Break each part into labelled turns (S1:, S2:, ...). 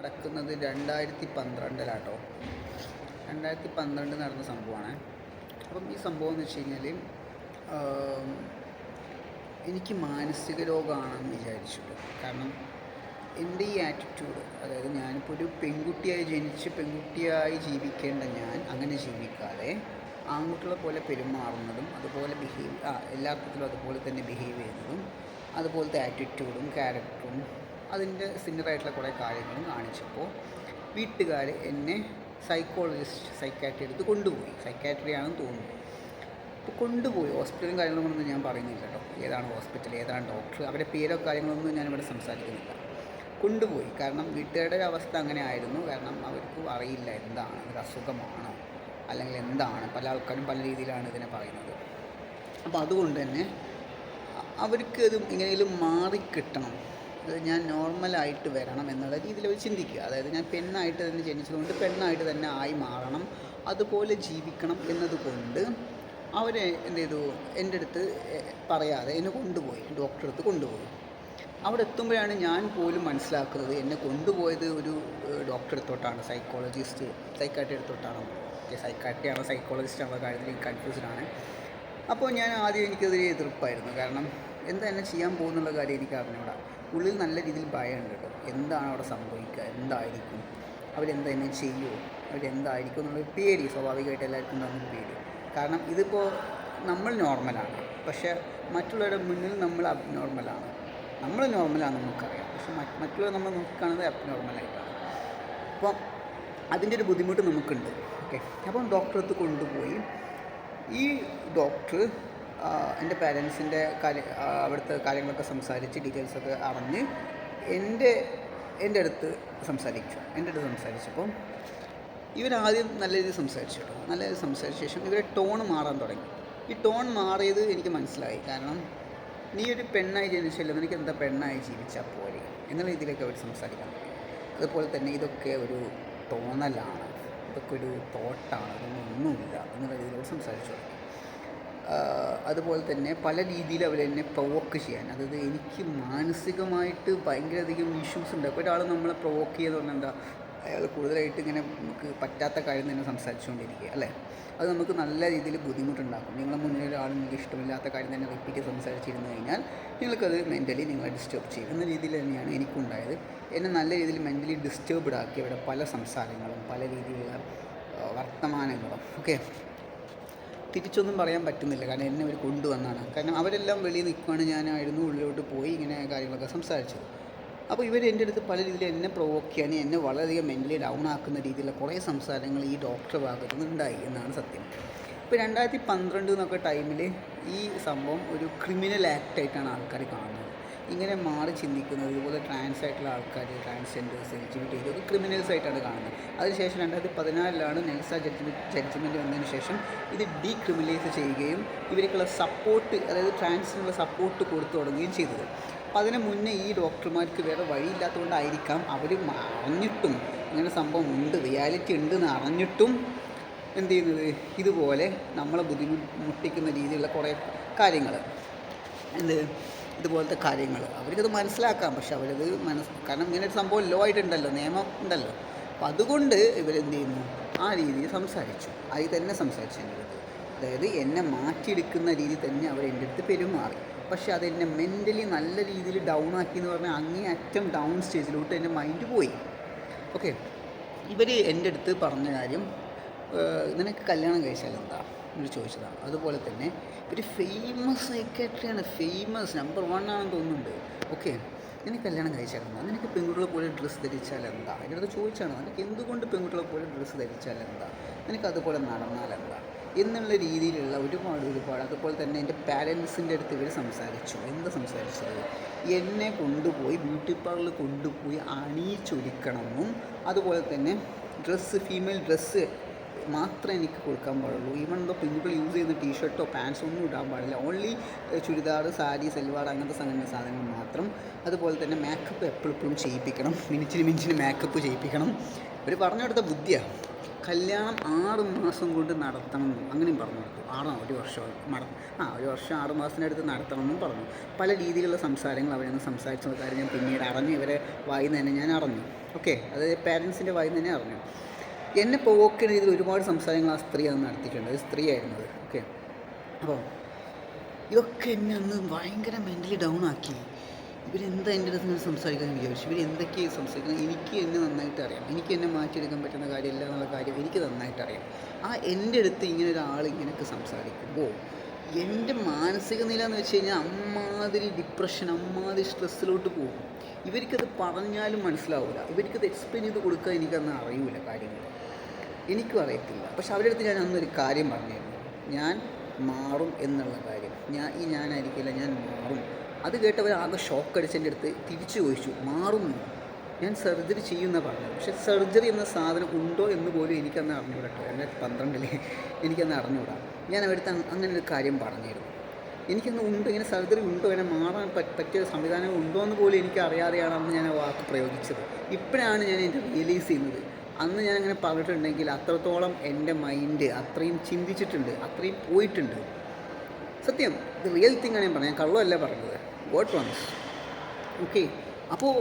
S1: നടക്കുന്നത് രണ്ടായിരത്തി പന്ത്രണ്ടിലാട്ടോ രണ്ടായിരത്തി പന്ത്രണ്ട് നടന്ന സംഭവമാണ്. അപ്പം ഈ സംഭവം എന്ന് വെച്ച് കഴിഞ്ഞാൽ എനിക്ക് മാനസിക രോഗമാണെന്ന് വിചാരിച്ചു കാരണം എന്റെ ഈ ആറ്റിറ്റ്യൂഡ് അതായത് ഞാനിപ്പോൾ ഒരു പെൺകുട്ടിയായി ജനിച്ച് പെൺകുട്ടിയായി ജീവിക്കേണ്ട ഞാൻ അങ്ങനെ ജീവിക്കാതെ ആൺകുട്ടികളെ പോലെ പെരുമാറുന്നതും അതുപോലെ ബിഹേവ് ആ എല്ലാ അർത്ഥത്തിലും അതുപോലെ തന്നെ ബിഹേവ് ചെയ്യുന്നതും അതുപോലത്തെ ആറ്റിറ്റ്യൂഡും ക്യാരക്ടറും അതിന്റെ സിമിലറായിട്ടുള്ള കുറേ കാര്യങ്ങളും കാണിച്ചപ്പോൾ വീട്ടുകാർ എന്നെ സൈക്കോളജിസ്റ്റ് സൈക്കാട്രി എടുത്ത് കൊണ്ടുപോയി. സൈക്കാട്രി ആണെന്ന് തോന്നുന്നു. അപ്പോൾ കൊണ്ടുപോയി. ഹോസ്പിറ്റലും കാര്യങ്ങളൊന്നും ഞാൻ പറയുന്നില്ല കേട്ടോ. ഏതാണ് ഹോസ്പിറ്റൽ ഏതാണ് ഡോക്ടർ അവരുടെ പേരോ കാര്യങ്ങളൊന്നും ഞാനിവിടെ സംസാരിക്കുന്നില്ല. കൊണ്ടുപോയി. കാരണം വീട്ടുകാരുടെ ഒരു അവസ്ഥ അങ്ങനെ ആയിരുന്നു. കാരണം അവർക്ക് അറിയില്ല എന്താണ് ഒരു അസുഖമാണോ അല്ലെങ്കിൽ എന്താണ്. പല ആൾക്കാരും പല രീതിയിലാണ് ഇതിനെ പറയുന്നത്. അപ്പോൾ അതുകൊണ്ട് തന്നെ അവർക്ക് ഇത് എങ്ങനെയെങ്കിലും മാറിക്കിട്ടണം. ഞാൻ നോർമലായിട്ട് വരണം എന്നുള്ള രീതിയിൽ അവർ ചിന്തിക്കുക. അതായത് ഞാൻ പെണ്ണായിട്ട് തന്നെ ജനിച്ചതുകൊണ്ട് പെണ്ണായിട്ട് തന്നെ ആയി മാറണം അതുപോലെ ജീവിക്കണം എന്നതുകൊണ്ട് അവരെ എന്ത് ചെയ്തു എന്റെ അടുത്ത് പറയാതെ എന്നെ കൊണ്ടുപോയി ഡോക്ടറെ അടുത്ത് കൊണ്ടുപോയി. അവിടെ എത്തുമ്പോഴാണ് ഞാൻ പോലും മനസ്സിലാക്കുന്നത് എന്നെ കൊണ്ടുപോയത് ഒരു ഡോക്ടറെ അടുത്തോട്ടാണ് സൈക്കോളജിസ്റ്റ് സൈക്കാട്രി അടുത്തോട്ടാണ്. സൈക്കാട്രി ആണോ സൈക്കോളജിസ്റ്റ് ആണോ കാര്യത്തിൽ എനിക്ക് കൺഫ്യൂസ്ഡ് ആണ്. അപ്പോൾ ഞാൻ ആദ്യം എനിക്കതൊരു എതിർപ്പായിരുന്നു. കാരണം എന്താ എന്നെ ചെയ്യാൻ പോകുന്നുള്ള കാര്യം എനിക്ക് അറിഞ്ഞൂടാ. ഉള്ളിൽ നല്ല രീതിയിൽ ഭയമുണ്ട് കേട്ടോ. എന്താണ് അവിടെ സംഭവിക്കുക? എന്തായിരിക്കും? അവരെന്താ ചെയ്യുമോ അവരെന്തായിരിക്കും എന്നുള്ളൊരു പേടി. സ്വാഭാവികമായിട്ട് എല്ലാവർക്കും ഉണ്ടാകുന്ന പേടി. കാരണം ഇതിപ്പോൾ നമ്മൾ നോർമലാണ് പക്ഷേ മറ്റുള്ളവരുടെ മുന്നിൽ നമ്മൾ അബ്നോർമലാണ് നമ്മൾ നോർമലാണെന്ന് നമുക്കറിയാം. പക്ഷെ മറ്റുള്ളവർ നമ്മൾ നോക്കിക്കാണുന്നത് അബ്നോർമലായിട്ടാണ് അപ്പം അതിന്റെ ഒരു ബുദ്ധിമുട്ട് നമുക്കുണ്ട്. ഓക്കെ അപ്പം ഡോക്ടറെ അടുത്ത് കൊണ്ടുപോയി. ഈ ഡോക്ടർ എന്റെ പാരൻസിന്റെ കാര്യ അവിടുത്തെ കാര്യങ്ങളൊക്കെ സംസാരിച്ച് ഡീറ്റെയിൽസൊക്കെ അറിഞ്ഞ് എന്റെ എന്റെ അടുത്ത് സംസാരിച്ചു. എന്റെ അടുത്ത് സംസാരിച്ചപ്പം ഇവരാദ്യം നല്ല രീതിയിൽ സംസാരിച്ചു കേട്ടോ. നല്ല രീതിയിൽ സംസാരിച്ച ശേഷം ഇവരെ ടോൺ മാറാൻ തുടങ്ങി. ഈ ടോൺ മാറിയത് എനിക്ക് മനസ്സിലായി. കാരണം നീ ഒരു പെണ്ണായി ജനിച്ചല്ലോ. നിനക്ക് എന്താ പെണ്ണായി ജീവിച്ചാൽ പോരെ? എന്നുള്ള രീതിയിലേക്ക് അവർ സംസാരിക്കാൻ അതുപോലെ തന്നെ ഇതൊക്കെ ഒരു തോന്നലാണ്. ഇതൊക്കെ ഒരു തോട്ടാണ്. ഇതൊന്നും ഒന്നുമില്ല. എന്നുള്ള രീതിയിൽ സംസാരിച്ചു തുടങ്ങി. അതുപോലെ തന്നെ പല രീതിയിൽ അവരെന്നെ പ്രൊവോക്ക് ചെയ്യാൻ. അതായത് എനിക്ക് മാനസികമായിട്ട് ഭയങ്കരധികം ഇഷ്യൂസ് ഉണ്ട്. അപ്പോൾ ഒരാൾ നമ്മളെ പ്രൊവോക്ക് ചെയ്യുക പറഞ്ഞാൽ എന്താ അയാൾ കൂടുതലായിട്ട് ഇങ്ങനെ നമുക്ക് പറ്റാത്ത കാര്യം തന്നെ സംസാരിച്ചുകൊണ്ടിരിക്കുക അല്ലേ? അത് നമുക്ക് നല്ല രീതിയിൽ ബുദ്ധിമുട്ടുണ്ടാക്കും. നിങ്ങളുടെ മുന്നിൽ ഒരാൾ നിങ്ങൾക്ക് ഇഷ്ടമില്ലാത്ത കാര്യം തന്നെ റിപ്പീറ്റ് സംസാരിച്ചിരുന്നു കഴിഞ്ഞാൽ നിങ്ങൾക്കത് മെന്റലി നിങ്ങളെ ഡിസ്റ്റർബ് ചെയ്യും. എന്ന രീതിയിൽ തന്നെയാണ് എനിക്കുണ്ടായത്. എന്നെ നല്ല രീതിയിൽ മെന്റലി ഡിസ്റ്റർബ്ഡ് ആക്കി ഇവിടെ പല സംസാരങ്ങളും പല രീതിയിലുള്ള വർത്തമാനങ്ങളും ഓക്കെ തിരിച്ചൊന്നും പറയാൻ പറ്റുന്നില്ല. കാരണം എന്നെ അവർ കൊണ്ടുവന്നാണ്. കാരണം അവരെല്ലാം വെളിയിൽ നിൽക്കുകയാണ് ഞാനായിരുന്നു ഉള്ളിലോട്ട് പോയി ഇങ്ങനെ കാര്യങ്ങളൊക്കെ സംസാരിച്ചത്. അപ്പോൾ ഇവർ എന്റെ അടുത്ത് പല രീതിയിൽ എന്നെ പ്രൊവോക്ക് ചെയ്യാൻ എന്നെ വളരെയധികം മെന്റലി ഡൗൺ ആക്കുന്ന രീതിയിലുള്ള കുറേ സംസാരങ്ങൾ ഈ ഡോക്ടർ ഭാഗത്തു നിന്നുണ്ടായി എന്നാണ് സത്യം. ഇപ്പോൾ രണ്ടായിരത്തി പന്ത്രണ്ട് എന്നൊക്കെ ടൈമിൽ ഈ സംഭവം ഒരു ക്രിമിനൽ ആക്റ്റായിട്ടാണ് ആൾക്കാർ കാണുന്നത്. ഇങ്ങനെ മാറി ചിന്തിക്കുന്നത് ഇതുപോലെ ട്രാൻസ് ആയിട്ടുള്ള ആൾക്കാർ transgenders L G B T ഇതൊക്കെ ക്രിമിനൽസ് ആയിട്ടാണ് കാണുന്നത്. അതിനുശേഷം രണ്ടായിരത്തി പതിനാലിലാണ് നെൽസ ജഡ്ജ്മെന്റ് ജഡ്ജ്മെന്റ് വന്നതിന് ശേഷം ഇത് ഡീക്രിമിനലൈസ് ചെയ്യുകയും ഇവർക്കുള്ള സപ്പോർട്ട് അതായത് ട്രാൻസിനുള്ള സപ്പോർട്ട് കൊടുത്തു തുടങ്ങുകയും ചെയ്തത്. അപ്പോൾ അതിന് മുന്നേ ഈ ഡോക്ടർമാർക്ക് വേറെ വഴിയില്ലാത്തതുകൊണ്ടായിരിക്കാം അവർ അറിഞ്ഞിട്ടും ഇങ്ങനെ സംഭവം ഉണ്ട് റിയാലിറ്റി ഉണ്ടെന്ന് അറിഞ്ഞിട്ടും എന്ത് ചെയ്യുന്നത്? ഇതുപോലെ നമ്മളെ ബുദ്ധിമുട്ടിക്കുന്ന രീതിയിലുള്ള കുറേ കാര്യങ്ങൾ എന്ത്? ഇതുപോലത്തെ കാര്യങ്ങൾ. അവർക്കത് മനസ്സിലാക്കാം. പക്ഷെ അവരത് മനസ് കാരണം ഇങ്ങനെ ഒരു സംഭവം ലോ ആയിട്ടുണ്ടല്ലോ നിയമം ഉണ്ടല്ലോ. അപ്പം അതുകൊണ്ട് ഇവരെന്ത് ചെയ്യുന്നു? ആ രീതിയിൽ സംസാരിച്ചു. അതിൽ തന്നെ സംസാരിച്ചു എന്റെ അടുത്ത് അതായത് എന്നെ മാറ്റിയെടുക്കുന്ന രീതി തന്നെ അവർ എന്റെ അടുത്ത് പെരുമാറി. പക്ഷെ അതെന്നെ മെന്റലി നല്ല രീതിയിൽ ഡൗൺ ആക്കി എന്ന് പറഞ്ഞാൽ അങ്ങേ അറ്റം ഡൗൺ സ്റ്റേജിലോട്ട് എന്റെ മൈൻഡ് പോയി. ഓക്കെ ഇവർ എന്റെ അടുത്ത് പറഞ്ഞ കാര്യം നിനക്ക് കല്യാണം കഴിച്ചാൽ എന്താ? എന്ന് ചോദിച്ചതാണ്. അതുപോലെ തന്നെ ഒരു ഫേമസ് സൈക്കാട്രിയാണ് ഫേമസ് നമ്പർ വൺ ആണെന്ന് തോന്നുന്നുണ്ട്. ഓക്കെ ഇനി കല്യാണം കഴിച്ചാൽ നിനക്ക് പെൺകുട്ടികളെ പോലെ ഡ്രസ്സ് ധരിച്ചാൽ എന്താ എന്റെ ചോദിച്ചാണ്. നിനക്ക് എന്തുകൊണ്ട് പെൺകുട്ടികളെ പോലെ ഡ്രസ്സ് ധരിച്ചാൽ എന്താ നിനക്ക് അതുപോലെ നടന്നാൽ എന്താ എന്നുള്ള രീതിയിലുള്ള ഒരുപാട് ഒരുപാട്. അതുപോലെ തന്നെ എന്റെ പാരൻസിന്റെ അടുത്ത് ഇവർ സംസാരിച്ചു. എന്ത് സംസാരിച്ചത്? എന്നെ കൊണ്ടുപോയി ബ്യൂട്ടി പാർലറിൽ കൊണ്ടുപോയി അണിയിച്ചൊരുക്കണമെന്നും അതുപോലെ തന്നെ ഡ്രസ്സ് ഫീമെയിൽ ഡ്രസ്സ് മാത്രമേ എനിക്ക് കൊടുക്കാൻ പാടുള്ളൂ. ഈവൻ ദോ പെൺകുട്ടികൾ യൂസ് ചെയ്യുന്ന ടീഷർട്ടോ പാൻസോ ഒന്നും ഇടാൻ പാടില്ല. ഓൺലി ചുരിദാർ സാരി സൽവാർ അങ്ങനത്തെ സംഗതി സാധനങ്ങൾ മാത്രം. അതുപോലെ തന്നെ മേക്കപ്പ് എപ്പോഴും ചെയ്യിപ്പിക്കണം. മിനിച്ചിന് മിനിച്ചിന് മേക്കപ്പ് ചെയ്യിപ്പിക്കണം. അവർ പറഞ്ഞു കൊടുത്ത ബുദ്ധിയാണ് കല്യാണം ആറ് മാസം കൊണ്ട് നടത്തണം അങ്ങനെയും പറഞ്ഞു കൊടുത്തു. ആറാം ഒരു വർഷം നട ആ ഒരു വർഷം ആറ് മാസത്തിനടുത്ത് നടത്തണം എന്നും പറഞ്ഞു. പല രീതിയിലുള്ള സംസാരങ്ങൾ അവരൊന്ന് നിന്ന് സംസാരിച്ച. കാര്യം ഞാൻ പിന്നീട് അറിഞ്ഞു. ഇവരെ നിന്ന് തന്നെ ഞാൻ അറിഞ്ഞു. ഓക്കെ അത് പേരൻസിന്റെ നിന്ന് തന്നെ അറിഞ്ഞു. എന്നെ പോക്കുന്ന രീതിയിൽ ഒരുപാട് സംസാരങ്ങൾ ആ സ്ത്രീ അന്ന് നടത്തിയിട്ടുണ്ട്. സ്ത്രീയായിരുന്നു അത്. ഓക്കെ അപ്പോൾ ഇതൊക്കെ എന്നെ അന്ന് ഭയങ്കര മെന്റലി ഡൗൺ ആക്കി. ഇവരെന്താ എന്റെ അടുത്ത് നിന്ന് സംസാരിക്കാൻ വിചാരിച്ചു. ഇവർ എന്തൊക്കെയാണ് സംസാരിക്കുന്നത്? എനിക്ക് എന്നെ നന്നായിട്ട് അറിയാം. എനിക്ക് എന്നെ മാറ്റിയെടുക്കാൻ പറ്റുന്ന കാര്യമില്ല എന്നുള്ള കാര്യം എനിക്ക് നന്നായിട്ട് അറിയാം. ആ എന്റെ അടുത്ത് ഇങ്ങനെ ഒരാൾ ഇങ്ങനെയൊക്കെ സംസാരിക്കുമ്പോൾ എന്റെ മാനസിക നില എന്ന് വെച്ച് കഴിഞ്ഞാൽ അമ്മാതിരി ഡിപ്രഷൻ അമ്മാതിരി സ്ട്രെസ്സിലോട്ട് പോകും. ഇവർക്കത് പറഞ്ഞാലും മനസ്സിലാവില്ല ഇവർക്കത് എക്സ്പ്ലെയിൻ ചെയ്ത് കൊടുക്കാൻ എനിക്കന്ന് അറിയില്ല കാര്യങ്ങൾ. എനിക്കും അറിയത്തില്ല. പക്ഷെ അവരുടെ അടുത്ത് ഞാൻ അന്നൊരു കാര്യം പറഞ്ഞിരുന്നു. ഞാൻ മാറും എന്നുള്ള കാര്യം. ഞാൻ ഈ ഞാനായിരിക്കില്ല ഞാൻ മാറും. അത് കേട്ടവർ ആകെ ഷോക്ക് അടിച്ചതിന്റെ അടുത്ത് തിരിച്ചു ചോദിച്ചു മാറും ഞാൻ സർജറി ചെയ്യുന്ന പറഞ്ഞു പക്ഷേ സർജറി എന്ന സാധനം ഉണ്ടോ എന്ന് പോലും എനിക്കന്ന് അറിഞ്ഞുകൂടാ കേട്ടോ രണ്ടായിരത്തി പന്ത്രണ്ടിൽ എനിക്കന്ന് അറിഞ്ഞുകൂടാ ഞാൻ അവിടുത്തെ അങ്ങനെ ഒരു കാര്യം പറഞ്ഞിരുന്നു. എനിക്കൊന്നും ഉണ്ട് ഇങ്ങനെ സർജറി ഉണ്ടോ ഇങ്ങനെ മാറാൻ പറ്റ- പറ്റിയ സംവിധാനം ഉണ്ടോ എന്ന് പോലും എനിക്ക് അറിയാതെയാണ് അന്ന് ഞാൻ ആ വാക്ക് പ്രയോഗിച്ചത്. ഇപ്പോഴാണ് ഞാൻ എന്റെ റിയലൈസ് ചെയ്യുന്നത്. അന്ന് ഞാൻ അങ്ങനെ പറഞ്ഞിട്ടുണ്ടെങ്കിൽ അത്രത്തോളം എന്റെ മൈൻഡ് അത്രയും ചിന്തിച്ചിട്ടുണ്ട് അത്രയും പോയിട്ടുണ്ട്. സത്യം ഇത് റിയൽ തിങ് ആണ് ഞാൻ പറഞ്ഞത്. ഞാൻ കള്ളമല്ല പറഞ്ഞത്. ഗോഡ് വൺസ് ഓക്കെ അപ്പോൾ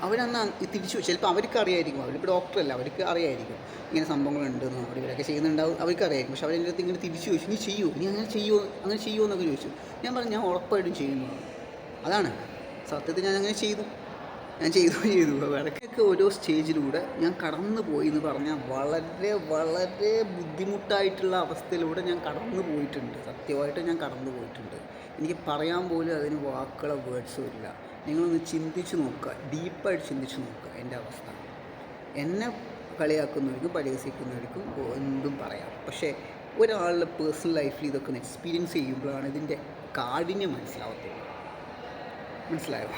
S1: അവരന്ന് തിരിച്ചു ചിലപ്പോൾ അവർക്ക് അറിയായിരിക്കും അവരിപ്പോൾ ഡോക്ടറല്ല അവർക്ക് അറിയായിരിക്കും ഇങ്ങനെ സംഭവങ്ങളുണ്ടെന്ന് അവർ ഇവരൊക്കെ ചെയ്യുന്നുണ്ടാവും അവർക്ക് അറിയായിരിക്കും പക്ഷെ അവരെന്റെ അടുത്ത് ഇങ്ങനെ തിരിച്ചു ചോദിച്ചു നീ ചെയ്യുമോ നീ അങ്ങനെ ചെയ്യുമോ അങ്ങനെ ചെയ്യുമോ എന്നൊക്കെ ചോദിച്ചു. ഞാൻ പറഞ്ഞു ഞാൻ ഉറപ്പായിട്ടും ചെയ്യുന്നു അതാണ്. സത്യത്തിൽ ഞാൻ അങ്ങനെ ചെയ്തു. ഞാൻ ചെയ്തു ചെയ്തു. ഇടയ്ക്കൊക്കെ ഓരോ സ്റ്റേജിലൂടെ ഞാൻ കടന്നു പോയി എന്ന് പറഞ്ഞാൽ വളരെ വളരെ ബുദ്ധിമുട്ടായിട്ടുള്ള അവസ്ഥയിലൂടെ ഞാൻ കടന്നു പോയിട്ടുണ്ട് സത്യമായിട്ട് ഞാൻ കടന്നു പോയിട്ടുണ്ട് എനിക്ക് പറയാൻ പോലും അതിന് വാക്കുകളോ വേർഡ്സും ഇല്ല. നിങ്ങളൊന്ന് ചിന്തിച്ച് നോക്കുക. ഡീപ്പായിട്ട് ചിന്തിച്ച് നോക്കുക. എന്റെ അവസ്ഥ. എന്നെ കളിയാക്കുന്നവർക്കും പരിഹസിക്കുന്നവർക്കും എന്തും പറയാം. പക്ഷേ ഒരാളുടെ പേഴ്സണൽ ലൈഫിൽ ഇതൊക്കെ ഒന്ന് എക്സ്പീരിയൻസ് ചെയ്യുമ്പോഴാണ് ഇതിന്റെ കാഠിന്യം മനസ്സിലാവത്തുള്ളൂ. മനസ്സിലായോ?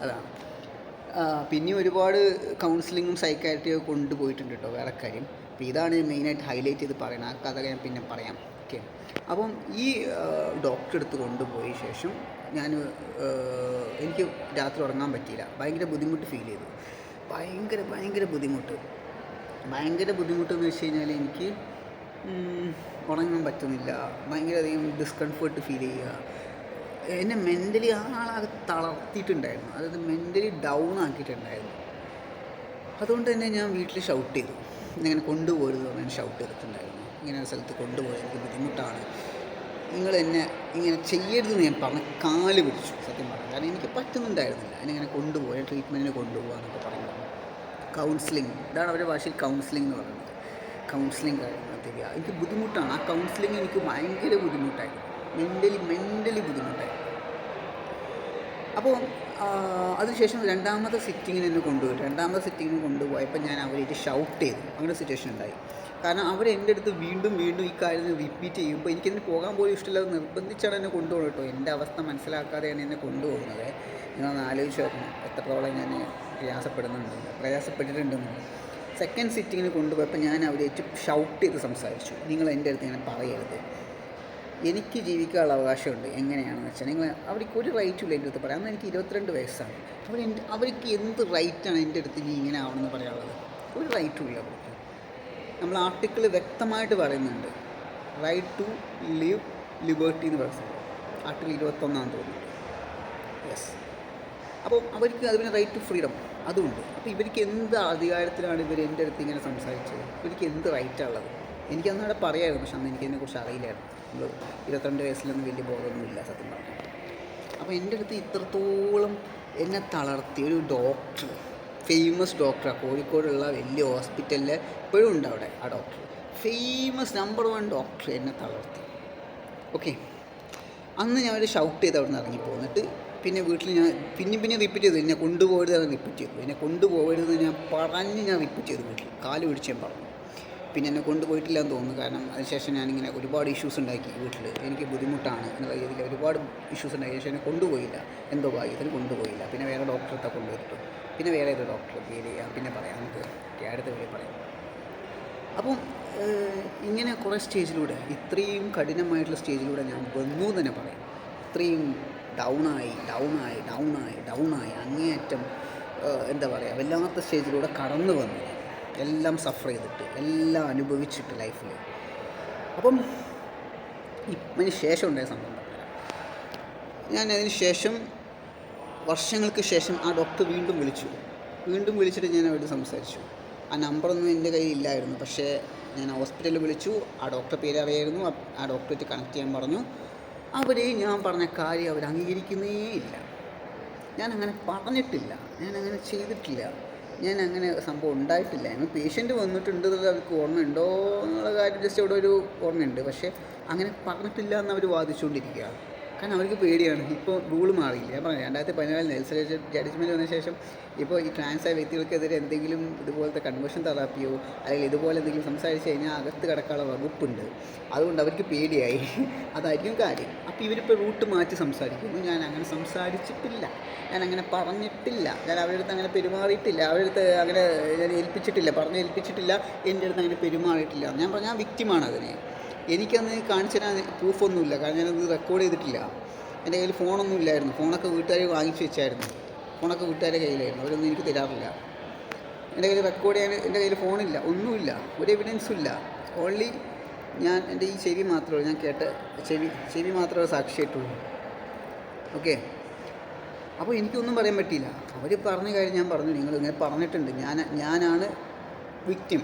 S1: അതാണ്. പിന്നെ ഒരുപാട് കൗൺസിലിങ്ങും സൈക്കാട്രിയും കൊണ്ടുപോയിട്ടുണ്ട് കേട്ടോ വേറെ കാര്യം. അപ്പോൾ ഇതാണ് മെയിനായിട്ട് ഹൈലൈറ്റ് ചെയ്ത് പറയുന്നത്. ആ കഥ ഞാൻ പിന്നെ പറയാം. ഓക്കെ അപ്പം ഈ ഡോക്ടറെ അടുത്ത് കൊണ്ടുപോയ ശേഷം ഞാൻ എനിക്ക് രാത്രി ഉറങ്ങാൻ പറ്റിയില്ല. ഭയങ്കര ബുദ്ധിമുട്ട് ഫീൽ ചെയ്തു. ഭയങ്കര ഭയങ്കര ബുദ്ധിമുട്ട്. ഭയങ്കര ബുദ്ധിമുട്ടെന്ന് വെച്ച് കഴിഞ്ഞാൽ എനിക്ക് ഉറങ്ങാൻ പറ്റുന്നില്ല. ഭയങ്കരധികം ഡിസ്കംഫേർട്ട് ഫീൽ ചെയ്യുക. എന്നെ മെന്റലി ആ ആളാകെ തളർത്തിയിട്ടുണ്ടായിരുന്നു. അതായത് മെന്റലി ഡൗൺ ആക്കിയിട്ടുണ്ടായിരുന്നു. അതുകൊണ്ട് തന്നെ ഞാൻ വീട്ടിൽ ഷൗട്ട് ചെയ്തു. ഇങ്ങനെ കൊണ്ടുപോകരുത് ഞാൻ ഷൗട്ട് ചെയ്തിട്ടുണ്ടായിരുന്നു. ഇങ്ങനെ ഒരു സ്ഥലത്ത് കൊണ്ടുപോയത് എനിക്ക് ബുദ്ധിമുട്ടാണ്. നിങ്ങൾ എന്നെ ഇങ്ങനെ ചെയ്യരുതെന്ന് ഞാൻ പറഞ്ഞ കാൽ പിടിച്ചു സത്യം പറഞ്ഞു കാരണം എനിക്ക് പറ്റുന്നുണ്ടായിരുന്നില്ല. എന്നെ ഇങ്ങനെ കൊണ്ടുപോയി ട്രീറ്റ്മെന്റിന് കൊണ്ടുപോകുക എന്നൊക്കെ പറയുന്നത്. കൗൺസിലിംഗ് ഇതാണ് അവരുടെ ഭാഷയിൽ കൗൺസിലിംഗ് എന്ന് പറയുന്നത്. കൗൺസിലിംഗ് കാര്യങ്ങൾ തരിക എനിക്ക് ബുദ്ധിമുട്ടാണ്. ആ കൗൺസിലിംഗ് എനിക്ക് ഭയങ്കര ബുദ്ധിമുട്ടായിരുന്നു. മെന്റലി മെന്റലി ബുദ്ധിമുട്ടായി അപ്പോൾ അതിനുശേഷം രണ്ടാമത്തെ സിറ്റിങ്ങിന് എന്നെ കൊണ്ടുപോയി. രണ്ടാമത്തെ സിറ്റിങ്ങിന് കൊണ്ടുപോയപ്പോൾ ഞാൻ അവരായിട്ട് ഷൗട്ട് ചെയ്തു. അങ്ങനെ സിറ്റുവേഷൻ ഉണ്ടായി. കാരണം അവർ എന്റെ അടുത്ത് വീണ്ടും വീണ്ടും ഈ കാര്യം റിപ്പീറ്റ് ചെയ്യുമ്പോൾ എനിക്കതിന് പോകാൻ പോലും ഇഷ്ടമില്ലാതെ നിർബന്ധിച്ചാണ് എന്നെ കൊണ്ടുപോകുന്നത് കേട്ടോ. എന്റെ അവസ്ഥ മനസ്സിലാക്കാതെയാണ് എന്നെ കൊണ്ടുപോകുന്നത്. നിങ്ങളൊന്ന് ആലോചിച്ച് നോക്കണം. എത്രത്തോളം ഞാൻ പ്രയാസപ്പെടുന്നുണ്ട്. പ്രയാസപ്പെട്ടിട്ടുണ്ടെന്ന്. സെക്കൻഡ് സിറ്റിങ്ങിന് കൊണ്ടുപോയപ്പോൾ ഞാൻ അവരേറ്റ് ഷൗട്ട് ചെയ്ത് സംസാരിച്ചു. നിങ്ങൾ എന്റെ അടുത്ത് ഇങ്ങനെ പറയരുത്. എനിക്ക് ജീവിക്കാനുള്ള അവകാശമുണ്ട്. എങ്ങനെയാണെന്ന് വെച്ചാൽ നിങ്ങൾ അവർക്ക് ഒരു റൈറ്റും ഇല്ല എന്റെ അടുത്ത് പറയാം അന്ന് എനിക്ക് ഇരുപത്തിരണ്ട് വയസ്സാണ്. അവർ എന്റെ അവർക്ക് എന്ത് റൈറ്റാണ് എന്റെ അടുത്ത് ഇനി ഇങ്ങനെ ആവണമെന്ന് പറയാനുള്ളത്? ഒരു റൈറ്റും അവർക്ക്. നമ്മൾ ആർട്ടിക്കിൾ വ്യക്തമായിട്ട് പറയുന്നുണ്ട്. റൈറ്റ് ടു ലിവ് ലിബേർട്ടി എന്ന് പറയുന്നത് ആർട്ടിക്കിൾ ഇരുപത്തൊന്നാം തോന്നുന്നു. യെസ് അപ്പോൾ അവർക്ക് അതിന് റൈറ്റ് ടു ഫ്രീഡം അതുമുണ്ട് അപ്പോൾ ഇവർക്ക് എന്ത് അധികാരത്തിലാണ് ഇവർ എന്റെ അടുത്ത് ഇങ്ങനെ സംസാരിച്ചത്? ഇവർക്ക് എന്ത് റൈറ്റാണ് ഉള്ളത് എനിക്ക് അന്നവിടെ പറയായിരുന്നു പക്ഷെ അന്ന് എനിക്കതിനെക്കുറിച്ച് അറിയില്ലായിരുന്നു. നമ്മൾ ഇരുപത്തിരണ്ട് വയസ്സിലൊന്നും വലിയ ബോധമൊന്നുമില്ല സത്യം പറഞ്ഞു അപ്പോൾ എന്റെ അടുത്ത് ഇത്രത്തോളം എന്നെ തളർത്തി ഒരു ഡോക്ടർ ഫേമസ് ഡോക്ടറാണ് കോഴിക്കോടുള്ള വലിയ ഹോസ്പിറ്റലിൽ ഇപ്പോഴും ഉണ്ട് അവിടെ ആ doctor famous number one doctor എന്നെ തളർത്തി. ഓക്കെ അന്ന് ഞാൻ ഒരു ഷൗട്ട് ചെയ്ത് അവിടെ നിന്ന് ഇറങ്ങി പോന്നിട്ട് പിന്നെ വീട്ടിൽ ഞാൻ പിന്നെ പിന്നെ റിപ്പീറ്റ് ചെയ്തു. എന്നെ കൊണ്ടുപോകരുത് അത് റിപ്പീറ്റ് ചെയ്തു. എന്നെ കൊണ്ടുപോകരുത് ഞാൻ പറഞ്ഞ് ഞാൻ റിപ്പീറ്റ് ചെയ്തു വീട്ടിൽ. കാൽ പിടിച്ച് ഞാൻ പറഞ്ഞു. പിന്നെ എന്നെ കൊണ്ടുപോയിട്ടില്ല എന്ന് തോന്നുന്നു. കാരണം അതിനുശേഷം ഞാനിങ്ങനെ ഒരുപാട് ഇഷ്യൂസ് ഉണ്ടാക്കി വീട്ടിൽ എനിക്ക് ബുദ്ധിമുട്ടാണ് എന്നുള്ള രീതിയിൽ ഒരുപാട് ഇഷ്യൂസ് ഉണ്ടാക്കി. പക്ഷേ എന്നെ കൊണ്ടുപോയില്ല. എന്തോ ഭാഗ്യത്തിന് കൊണ്ടുപോയില്ല. പിന്നെ വേറെ ഡോക്ടറെ കൊണ്ടുപോയിട്ടു പിന്നെ വേറെ ഏത് ഡോക്ടറെ പേര് പിന്നെ പറയാം നമുക്ക് അടുത്ത പേര് പറയാം. അപ്പം ഇങ്ങനെ കുറേ സ്റ്റേജിലൂടെ ഇത്രയും കഠിനമായിട്ടുള്ള സ്റ്റേജിലൂടെ ഞാൻ വന്നു തന്നെ പറയാം. ഇത്രയും ഡൗണായി ഡൗണായി ഡൗണായി ഡൗണായി അങ്ങേയറ്റം എന്താ പറയുക വല്ലാത്ത സ്റ്റേജിലൂടെ കടന്നു വന്നു എല്ലാം സഫർ ചെയ്തിട്ട് എല്ലാം അനുഭവിച്ചിട്ട് ലൈഫിൽ അപ്പം ഇപ്പം ശേഷം ഉണ്ടായ സംഭവം ഞാൻ അതിന് ശേഷം വർഷങ്ങൾക്ക് ശേഷം ആ ഡോക്ടർ വീണ്ടും വിളിച്ചു. വീണ്ടും വിളിച്ചിട്ട് ഞാൻ അവരോട് സംസാരിച്ചു. ആ നമ്പറൊന്നും എന്റെ കയ്യിൽ ഇല്ലായിരുന്നു. പക്ഷേ ഞാൻ ഹോസ്പിറ്റലിൽ വിളിച്ചു. ആ ഡോക്ടർ പേര് അറിയായിരുന്നു. ആ- ഡോക്ടറേറ്റ് കണക്ട് ചെയ്യാൻ പറഞ്ഞു. അവർ ഞാൻ പറഞ്ഞ കാര്യം അവർ അംഗീകരിക്കുന്നേ ഇല്ല. ഞാൻ അങ്ങനെ പറഞ്ഞിട്ടില്ല. ഞാൻ അങ്ങനെ ചെയ്തിട്ടില്ല. ഞാൻ അങ്ങനെ സംഭവം ഉണ്ടായിട്ടില്ല. ഞങ്ങൾ പേഷ്യന്റ് വന്നിട്ടുണ്ട് അവർക്ക് ഓർമ്മയുണ്ടോ എന്നുള്ള കാര്യം ജസ്റ്റ് ഇവിടെ ഒരു ഓർമ്മയുണ്ട്. പക്ഷേ അങ്ങനെ പറഞ്ഞിട്ടില്ല എന്ന് അവർ വാദിച്ചുകൊണ്ടിരിക്കുക കാരണം അവർക്ക് പേടിയാണ്. ഇപ്പോൾ റൂൾ മാറിയില്ല? ഞാൻ പറഞ്ഞു രണ്ടായിരത്തി പതിനാലിൽ നെൽസലേഷൻ ജഡ്ജ്മെന്റ് വന്ന ശേഷം ഇപ്പോൾ ഈ ട്രാൻസ് ആയ വ്യക്തികൾക്കെതിരെ എന്തെങ്കിലും ഇതുപോലത്തെ കൺവേർഷൻ തെറാപ്പിയോ അല്ലെങ്കിൽ ഇതുപോലെ എന്തെങ്കിലും സംസാരിച്ച് കഴിഞ്ഞാൽ അകത്ത് കിടക്കാനുള്ള വകുപ്പുണ്ട്. അതുകൊണ്ട് അവർക്ക് പേടിയായി. അതായിരിക്കും കാര്യം. അപ്പോൾ ഇവരിപ്പോൾ റൂട്ട് മാറ്റി സംസാരിക്കുന്നു. ഞാൻ അങ്ങനെ സംസാരിച്ചിട്ടില്ല. ഞാൻ അങ്ങനെ പറഞ്ഞിട്ടില്ല. ഞാൻ അവരുടെ അടുത്ത് അങ്ങനെ പെരുമാറിയിട്ടില്ല. അവരുടെ അടുത്ത് അങ്ങനെ ഞാൻ ഏൽപ്പിച്ചിട്ടില്ല. പറഞ്ഞ് ഏൽപ്പിച്ചിട്ടില്ല എന്റെ അടുത്ത് അങ്ങനെ പെരുമാറിയിട്ടില്ല. ഞാൻ പറഞ്ഞാൽ വിക്റ്റിമാണ് അതിന്. എനിക്കന്ന് കാണിച്ചു തരാൻ പ്രൂഫൊന്നുമില്ല. കാരണം ഞാനത് റെക്കോർഡ് ചെയ്തിട്ടില്ല. എന്റെ കയ്യിൽ ഫോണൊന്നും ഇല്ലായിരുന്നു. ഫോണൊക്കെ വീട്ടുകാർ വാങ്ങിച്ചു വെച്ചായിരുന്നു. ഫോണൊക്കെ വീട്ടുകാരുടെ കയ്യിലായിരുന്നു. അവരൊന്നും എനിക്ക് തരാറില്ല. എന്റെ കയ്യിൽ റെക്കോർഡ് ചെയ്യാൻ എന്റെ കയ്യിൽ ഫോണില്ല. ഒന്നുമില്ല. ഒരു എവിഡൻസും ഇല്ല. ഓൺലി ഞാൻ എന്റെ ഈ ചെവി മാത്രമേ ഞാൻ കേട്ട ചെവി ചെവി മാത്രമേ സാക്ഷിയായിട്ടുള്ളൂ. ഓക്കെ അപ്പോൾ എനിക്കൊന്നും പറയാൻ പറ്റിയില്ല. അവർ പറഞ്ഞ കാര്യം ഞാൻ പറഞ്ഞു. നിങ്ങൾ ഇങ്ങനെ പറഞ്ഞിട്ടുണ്ട്. ഞാൻ ഞാനാണ് വിക്റ്റിം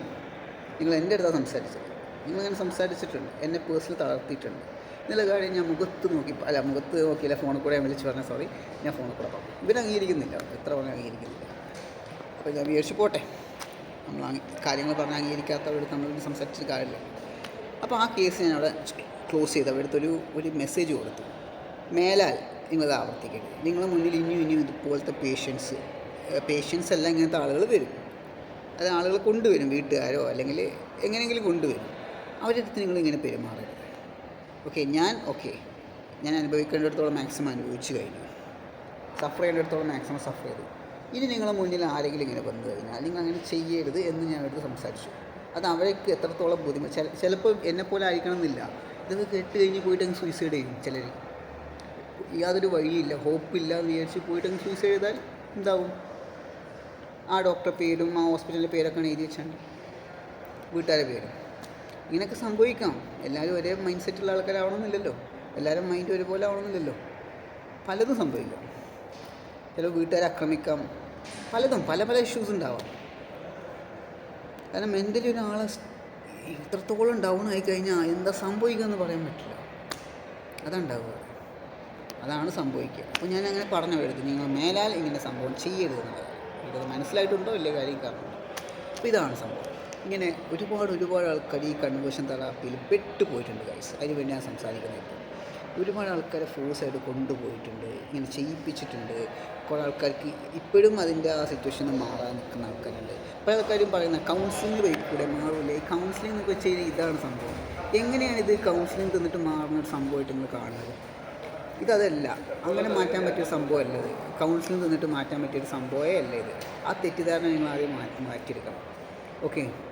S1: നിങ്ങൾ എന്റെ അടുത്താണ് സംസാരിച്ചത്. നിങ്ങളിങ്ങനെ സംസാരിച്ചിട്ടുണ്ട്. എന്നെ പേഴ്സണൽ തളർത്തിയിട്ടുണ്ട്. എന്നുള്ള കാര്യം ഞാൻ മുഖത്ത് നോക്കി അല്ല മുഖത്ത് നോക്കിയില്ല ഫോണിൽ കൂടെ ഞാൻ വിളിച്ച് പറഞ്ഞാൽ സോറി ഞാൻ ഫോണിൽ കൂടെ പറഞ്ഞു. ഇവർ അംഗീകരിക്കുന്നില്ല. എത്ര പറഞ്ഞാൽ അംഗീകരിക്കുന്നില്ല. അപ്പോൾ ഞാൻ വിചാരിച്ചു പോട്ടെ. നമ്മൾ കാര്യങ്ങൾ പറഞ്ഞ് അംഗീകരിക്കാത്തവരുടെ നമ്മൾ സംസാരിച്ചിട്ട് കാര്യമില്ല. അപ്പോൾ ആ കേസ് ഞാൻ അവിടെ ക്ലോസ് ചെയ്ത്. അവരുടെ ഒരു ഒരു മെസ്സേജ് കൊടുത്തു. മേലാൽ നിങ്ങളത് ആവർത്തിക്കരുത്. നിങ്ങളുടെ മുന്നിൽ ഇനിയും ഇനിയും ഇതുപോലത്തെ പേഷ്യൻസ് പേഷ്യൻസ് എല്ലാം ഇങ്ങനത്തെ ആളുകൾ വരും. അത് ആളുകൾ കൊണ്ടുവരും വീട്ടുകാരോ അല്ലെങ്കിൽ എങ്ങനെയെങ്കിലും കൊണ്ടുവരും. അവരുടെ അടുത്ത് നിങ്ങൾ ഇങ്ങനെ പെരുമാറരുത്. ഓക്കെ ഞാൻ ഓക്കെ ഞാൻ അനുഭവിക്കേണ്ടിടത്തോളം മാക്സിമം അനുഭവിച്ചു കഴിഞ്ഞു. സഫർ ചെയ്യേണ്ടിടത്തോളം മാക്സിമം സഫർ ചെയ്തു. ഇനി നിങ്ങളുടെ മുന്നിൽ ആരെങ്കിലും ഇങ്ങനെ വന്നു കഴിഞ്ഞാൽ നിങ്ങൾ അങ്ങനെ ചെയ്യരുത് എന്ന് ഞാൻ അവരോട് സംസാരിച്ചു. അത് അവർക്ക് എത്രത്തോളം ബുദ്ധിമുട്ട് ചില ചിലപ്പോൾ എന്നെപ്പോലെ ആയിരിക്കണം എന്നില്ല ഇതൊക്കെ കേട്ട് കഴിഞ്ഞ് പോയിട്ട് അങ്ങ് സൂയിസൈഡ് ചെയ്യും ചിലർ യാതൊരു വഴിയില്ല. ഹോപ്പില്ല എന്ന് വിചാരിച്ച് പോയിട്ട് അങ്ങ് സൂയിസൈഡ് ചെയ്താൽ എന്താവും? ആ ഡോക്ടറെ പേരും ആ ഹോസ്പിറ്റലിന്റെ പേരൊക്കെയാണ് എഴുതി വെച്ചാൽ വീട്ടുകാരുടെ പേരും. ഇങ്ങനെയൊക്കെ സംഭവിക്കാം. എല്ലാവരും ഒരേ മൈൻഡ് സെറ്റുള്ള ആൾക്കാരാവണമെന്നില്ലല്ലോ. എല്ലാവരും മൈൻഡ് ഒരുപോലെ ആവണമെന്നില്ലല്ലോ. പലതും സംഭവിക്കാം. ചില വീട്ടുകാരെ ആക്രമിക്കാം. പലതും പല പല ഇഷ്യൂസ് ഉണ്ടാവാം. കാരണം മെന്റലി ഒരാളെ ഇത്രത്തോളം ഡൗൺ ആയി കഴിഞ്ഞാൽ എന്താ സംഭവിക്കുക എന്ന് പറയാൻ പറ്റില്ല. അതുണ്ടാവുക അതാണ് സംഭവിക്കുക. അപ്പോൾ ഞാൻ അങ്ങനെ പറഞ്ഞു വരുന്നത് നിങ്ങൾ മേലാൽ ഇങ്ങനെ സംഭവം ചെയ്യരുത് എന്നുള്ളത്. എനിക്കത് മനസ്സിലായിട്ടുണ്ടോ? വലിയ കാര്യം കാരണം അപ്പോൾ ഇതാണ് സംഭവം. ഇങ്ങനെ ഒരുപാട് ഒരുപാട് ആൾക്കാർ ഈ കൺവേർഷൻ തെറാപ്പിയിൽ പെട്ടുപോയിട്ടുണ്ട് ഗൈസ് അതിന് വേണ്ടി ഞാൻ സംസാരിക്കുന്നത് ഇപ്പോൾ ഒരുപാട് ആൾക്കാരെ ഫോഴ്സായിട്ട് കൊണ്ടുപോയിട്ടുണ്ട് ഇങ്ങനെ ചെയ്യിപ്പിച്ചിട്ടുണ്ട്. കുറേ ആൾക്കാർക്ക് ഇപ്പോഴും അതിന്റെ ആ സിറ്റുവേഷനിൽ മാറാൻ നിൽക്കുന്ന ആൾക്കാരുണ്ട്. പല ആൾക്കാരും പറയുന്ന കൗൺസിലിംഗ് വഴി കൂടെ മാറൂലേ? ഈ കൗൺസിലിംഗ് എന്നൊക്കെ വെച്ച് കഴിഞ്ഞാൽ ഇതാണ് സംഭവം. എങ്ങനെയാണ് ഇത് കൗൺസിലിംഗ് തന്നിട്ട് മാറുന്ന ഒരു സംഭവമായിട്ട് നിങ്ങൾ കാണുന്നത്? ഇതതല്ല. അങ്ങനെ മാറ്റാൻ പറ്റിയ സംഭവമല്ല ഇത്. കൗൺസിലിംഗ് തന്നിട്ട് മാറ്റാൻ പറ്റിയൊരു സംഭവമേ അല്ല ഇത്. ആ തെറ്റിദ്ധാരണ നിങ്ങൾ ആദ്യം മാറ്റി മാറ്റിയെടുക്കണം. ഓക്കെ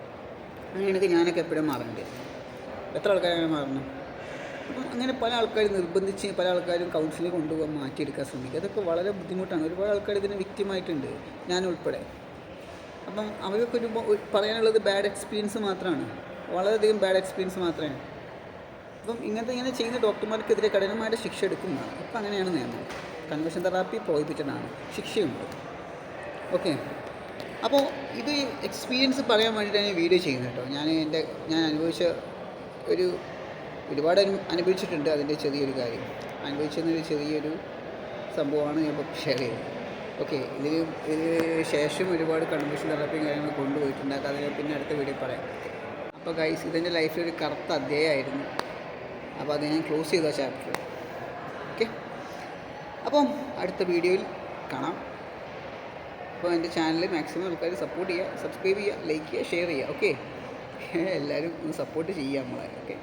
S1: അങ്ങനെയാണെങ്കിൽ ഞാനൊക്കെ എപ്പോഴും മാറേണ്ടി. എത്ര ആൾക്കാരാണ് മാറണം അപ്പം അങ്ങനെ പല ആൾക്കാരും നിർബന്ധിച്ച് പല ആൾക്കാരും കൗൺസിലിംഗ് കൊണ്ടുപോകാൻ മാറ്റിയെടുക്കാൻ ശ്രമിക്കുക അതൊക്കെ വളരെ ബുദ്ധിമുട്ടാണ്. ഒരുപാട് ആൾക്കാർ ഇതിന് വ്യക്തിമായിട്ടുണ്ട് ഞാൻ ഉൾപ്പെടെ. അപ്പം അവർക്കൊക്കെ ഒരു പറയാനുള്ളത് ബാഡ് എക്സ്പീരിയൻസ് മാത്രമാണ് വളരെയധികം ബാഡ് എക്സ്പീരിയൻസ് മാത്രമേ അപ്പം ഇങ്ങനത്തെ ഇങ്ങനെ ചെയ്യുന്ന ഡോക്ടർമാർക്കെതിരെ കഠിനമായിട്ട് ശിക്ഷ എടുക്കുന്നതാണ്. ഇപ്പം അങ്ങനെയാണ് നിയമം കൺവെൻഷൻ തെറാപ്പി പ്രോഹിബിറ്റഡാണ് ശിക്ഷയുണ്ട്. ഓക്കെ അപ്പോൾ ഇത് എക്സ്പീരിയൻസ് പറയാൻ വേണ്ടിയിട്ടാണ് വീഡിയോ ചെയ്യുന്നത് കേട്ടോ. ഞാൻ എന്റെ ഞാൻ അനുഭവിച്ച ഒരു ഒരുപാട് അനു- അനുഭവിച്ചിട്ടുണ്ട് അതിന്റെ ചെറിയൊരു കാര്യം. അനുഭവിച്ചെന്നൊരു ചെറിയൊരു സംഭവമാണ് ഞാൻ ഇപ്പോൾ ഷെയർ ചെയ്തത് ഓക്കെ ഇതിന് ഇതിന് ശേഷം ഒരുപാട് കൺവെൻഷൻ തെറാപ്പിയും കാര്യങ്ങൾ കൊണ്ടുപോയിട്ടുണ്ട്. അതിനെ പിന്നെ അടുത്ത വീഡിയോ പറയാം. അപ്പോൾ ഗൈസ് ഇതെന്റെ ലൈഫിലൊരു കറുത്ത അധ്യായമായിരുന്നു. അപ്പോൾ അത് ഞാൻ ക്ലോസ് ചെയ്ത ചാപ്റ്റർ ഓക്കെ അപ്പം അടുത്ത വീഡിയോയിൽ കാണാം. അപ്പോൾ എന്റെ ചാനൽ മാക്സിമം ആൾക്കാർ സപ്പോർട്ട് ചെയ്യുക സബ്സ്ക്രൈബ് ചെയ്യുക ലൈക്ക് ചെയ്യുക ഷെയർ ചെയ്യുക ഓക്കെ എല്ലാവരും ഒന്ന് സപ്പോർട്ട് ചെയ്യുക നമ്മളെ ഓക്കെ